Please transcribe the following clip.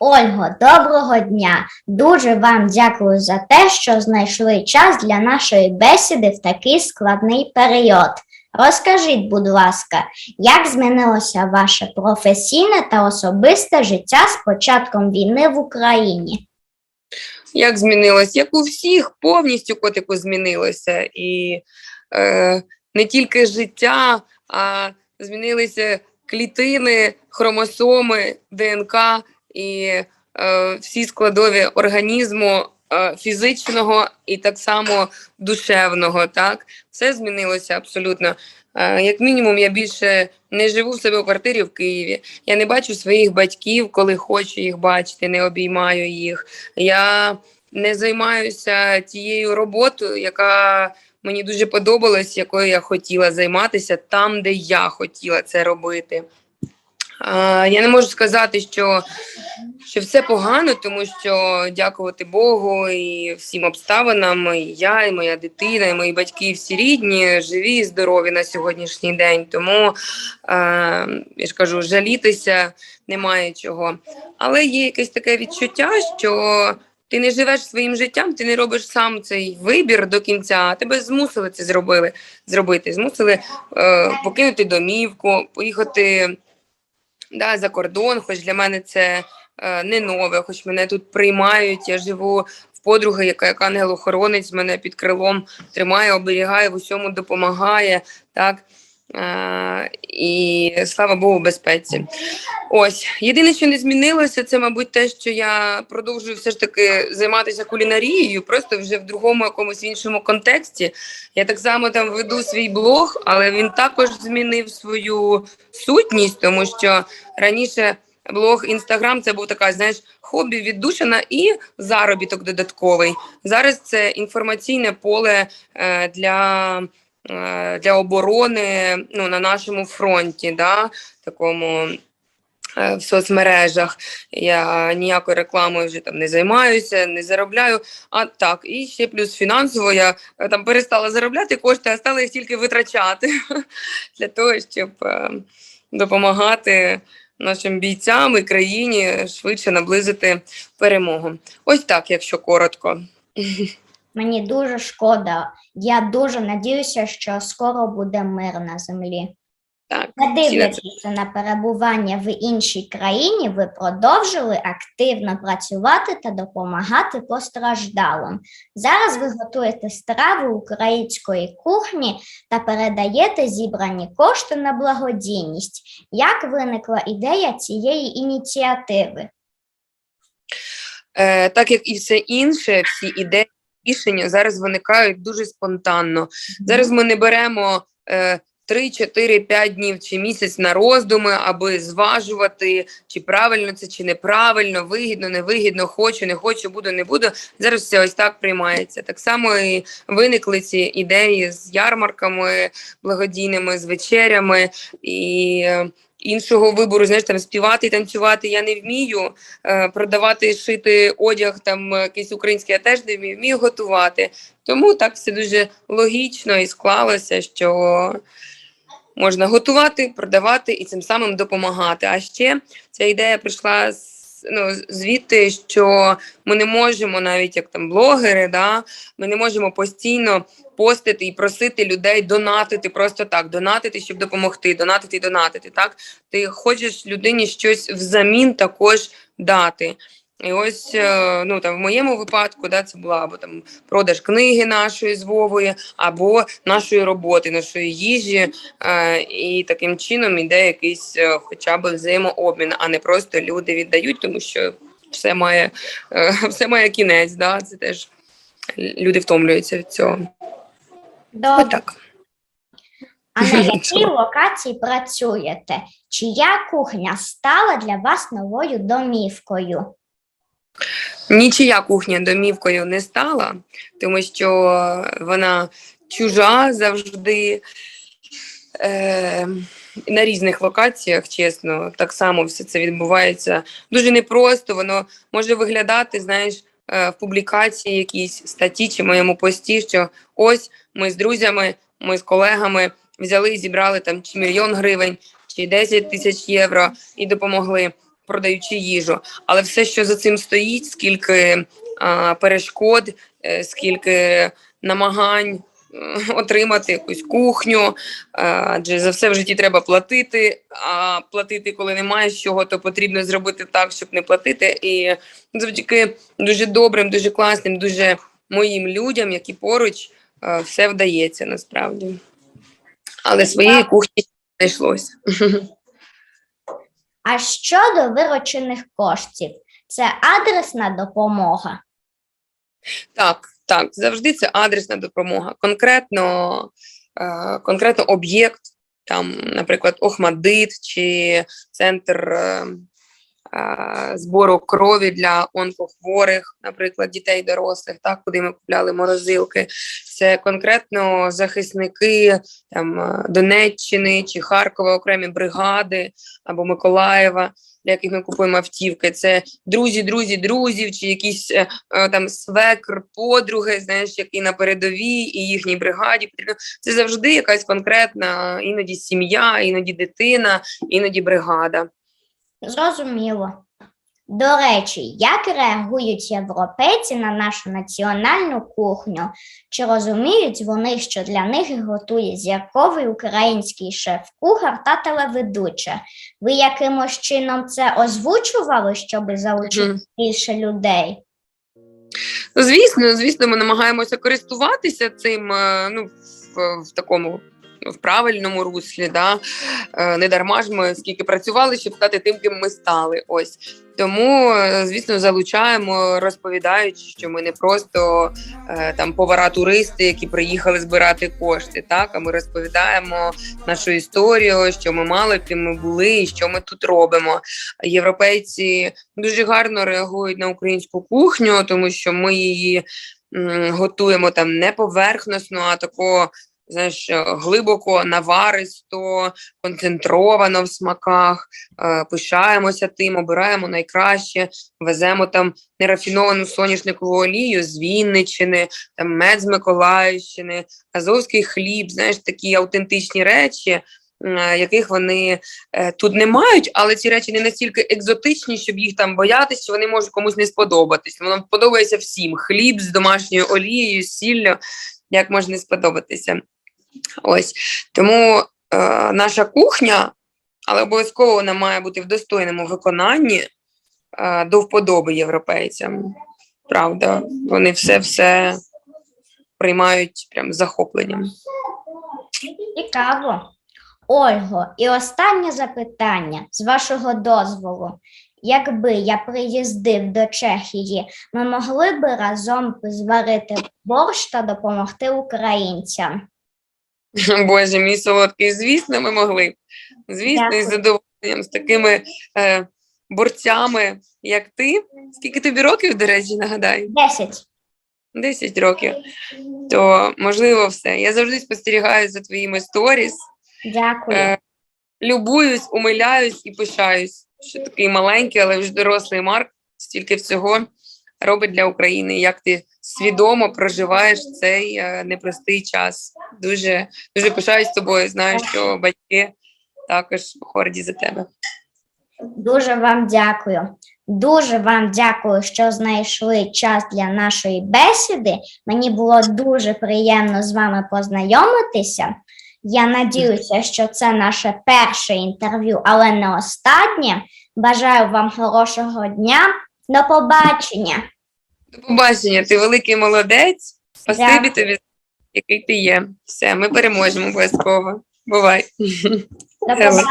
Ольго, доброго дня! Дуже вам дякую за те, що знайшли час для нашої бесіди в такий складний період. Розкажіть, будь ласка, як змінилося ваше професійне та особисте життя з початком війни в Україні? Як змінилось? Як у всіх повністю котику змінилося. І е, не тільки життя, а змінилися клітини, хромосоми, ДНК і е, всі складові організму е, фізичного і так само душевного. Так, все змінилося абсолютно. Е, як мінімум, я більше не живу в себе у квартирі в Києві. Я не бачу своїх батьків, коли хочу їх бачити, не обіймаю їх. Я не займаюся тією роботою, яка мені дуже подобалась, якою я хотіла займатися там, де я хотіла це робити. Я не можу сказати, що, що все погано, тому що дякувати Богу і всім обставинам, і я, і моя дитина, і мої батьки, всі рідні, живі і здорові на сьогоднішній день. Тому е, я ж кажу, жалітися немає чого. Але є якесь таке відчуття, що ти не живеш своїм життям, ти не робиш сам цей вибір до кінця, а тебе змусили це зробили, зробити. Змусили е, покинути домівку, поїхати да, за кордон, хоч для мене це е, не нове, хоч мене тут приймають. Я живу в подруги, яка як ангел-охоронець мене під крилом тримає, оберігає, в усьому допомагає. Так? Е, і слава Богу, в безпеці. Ось єдине, що не змінилося, це, мабуть, те, що я продовжую все ж таки займатися кулінарією, просто вже в другому якомусь іншому контексті. Я так само там веду свій блог, але він також змінив свою сутність, тому що раніше блог Інстаграм це був така, знаєш, хобі віддушина і заробіток додатковий. Зараз це інформаційне поле е, для. Е, Для оборони ну, на нашому фронті, да, такому е, в соцмережах. Я ніякою рекламою вже там не займаюся, не заробляю. А так, і ще плюс фінансово я е, там перестала заробляти кошти, а стала їх тільки витрачати для того, щоб допомагати нашим бійцям і країні швидше наблизити перемогу. Ось так, якщо коротко. Мені дуже шкода. Я дуже надіюся, що скоро буде мир на землі. Так, Не дивлячись на перебування в іншій країні, ви продовжили активно працювати та допомагати постраждалим. Зараз ви готуєте страви української кухні та передаєте зібрані кошти на благодійність. Як виникла ідея цієї ініціативи? Е, так як і все інше, всі ідеї, рішення зараз виникають дуже спонтанно. Зараз ми не беремо е, 3, 4, 5 днів чи місяць на роздуми, аби зважувати, чи правильно це, чи неправильно, вигідно, невигідно, хочу, не хочу, буду, не буду. Зараз все ось так приймається. Так само і виникли ці ідеї з ярмарками благодійними, з вечерями і. Іншого вибору, знаєш, там співати і танцювати я не вмію. Е, продавати, шити одяг, там е, якийсь український я теж не вмію, вмію готувати. Тому так все дуже логічно і склалося, що можна готувати, продавати і цим самим допомагати. А ще ця ідея прийшла з. Ну, звідти, що ми не можемо, навіть як там блогери, да, ми не можемо постійно постити і просити людей донатити просто так, донатити, щоб допомогти, донатити і донатити. Так, ти хочеш людині щось взамін також дати. І ось е, ну там в моєму випадку, да, це була або там продаж книги нашої з Вовою, або нашої роботи, нашої їжі, е, і таким чином іде якийсь е, хоча б взаємообмін, а не просто люди віддають, тому що все має, е, все має кінець. Да, це теж люди втомлюються від цього. Добре. Отак. А на якій локації працюєте? Чия кухня стала для вас новою домівкою? Нічия кухня домівкою не стала, тому що вона чужа завжди. Е, на різних локаціях, чесно, так само все це відбувається дуже непросто. Воно може виглядати, знаєш, е, в публікації якійсь статті чи моєму пості, що ось ми з друзями, ми з колегами взяли і зібрали там чи мільйон гривень, чи 10 тисяч євро і допомогли. Продаючи їжу. Але все, що за цим стоїть, скільки а, перешкод, е, скільки намагань е, отримати якусь кухню, е, адже за все в житті треба платити. А платити, коли немає з чого, то потрібно зробити так, щоб не платити. І завдяки дуже добрим, дуже класним, дуже моїм людям, які поруч, все вдається насправді. Але своєї кухні не знайшлося. А щодо виручених коштів, це адресна допомога. Так, так, завжди це адресна допомога. Конкретно, е, конкретно об'єкт, там, наприклад, Охмадит чи центр е, збору крові для онкохворих, наприклад, дітей дорослих, так, куди ми купляли морозилки. Це конкретно захисники там, е, Донеччини чи Харкова, окремі бригади або Миколаєва. Для яких ми купуємо автівки, це друзі, друзі, друзів, чи якісь е, е, там свекр, подруги, знаєш, які на передовій і їхній бригаді. Це завжди якась конкретна, іноді сім'я, іноді дитина, іноді бригада. Зрозуміло. До речі, як реагують європейці на нашу національну кухню? Чи розуміють вони, що для них готує зірковий український шеф-кухар та телеведуча? Ви якимось чином це озвучували, щоб залучити Мгм. більше людей? Звісно, звісно, ми намагаємося користуватися цим е, ну, в, в такому в правильному руслі. Да? Е, Не дарма ж ми скільки працювали, щоб стати тим, ким ми стали. Ось тому, е, звісно, залучаємо, розповідаючи, що ми не просто е, там повара-туристи, які приїхали збирати кошти. Так, а ми розповідаємо нашу історію, що ми мали, ким ми були, і що ми тут робимо. Європейці дуже гарно реагують на українську кухню, тому що ми її готуємо там не поверхносно, а тако. Знаєш, е, глибоко, наваристо, концентровано в смаках, е, пишаємося тим, обираємо найкраще, веземо там нерафіновану соняшникову олію з Вінниччини, там мед з Миколаївщини, азовський хліб, знаєш, такі автентичні речі, е, яких вони тут не мають, але ці речі не настільки екзотичні, щоб їх там боятися, що вони можуть комусь не сподобатись. Воно подобається всім. Хліб з домашньою олією, сіллю, як може не сподобатися. Ось тому е, наша кухня, але обов'язково вона має бути в достойному виконанні е, до вподоби європейцям. Правда, вони все все приймають прям з захопленням. Цікаво. Ольго, і останнє запитання з вашого дозволу. Якби я приїздив до Чехії, ми могли би разом зварити борщ та допомогти українцям. Боже, мій солодкий, звісно, ми могли. Звісно, Дякую. із задоволенням з такими е, борцями, як ти. Скільки тобі років, до речі, нагадаю? Десять. 10 років. То можливо все. Я завжди спостерігаю за твоїми сторіс. Дякую. Е, любуюсь, умиляюсь і пишаюсь, що такий маленький, але вже дорослий Марк стільки всього робить для України. Як ти свідомо проживаєш цей е, непростий час? Дуже дуже пишаюсь тобою. Знаю, що батьки також горді за тебе. Дуже вам дякую. Дуже вам дякую, що знайшли час для нашої бесіди. Мені було дуже приємно з вами познайомитися. Я надіюся, що це наше перше інтерв'ю, але не останнє. Бажаю вам хорошого дня. До побачення. До побачення, ти великий молодець. Спасибі Дякую. тобі, який ти є. Все, ми переможемо обов'язково. Бувай. До побачення.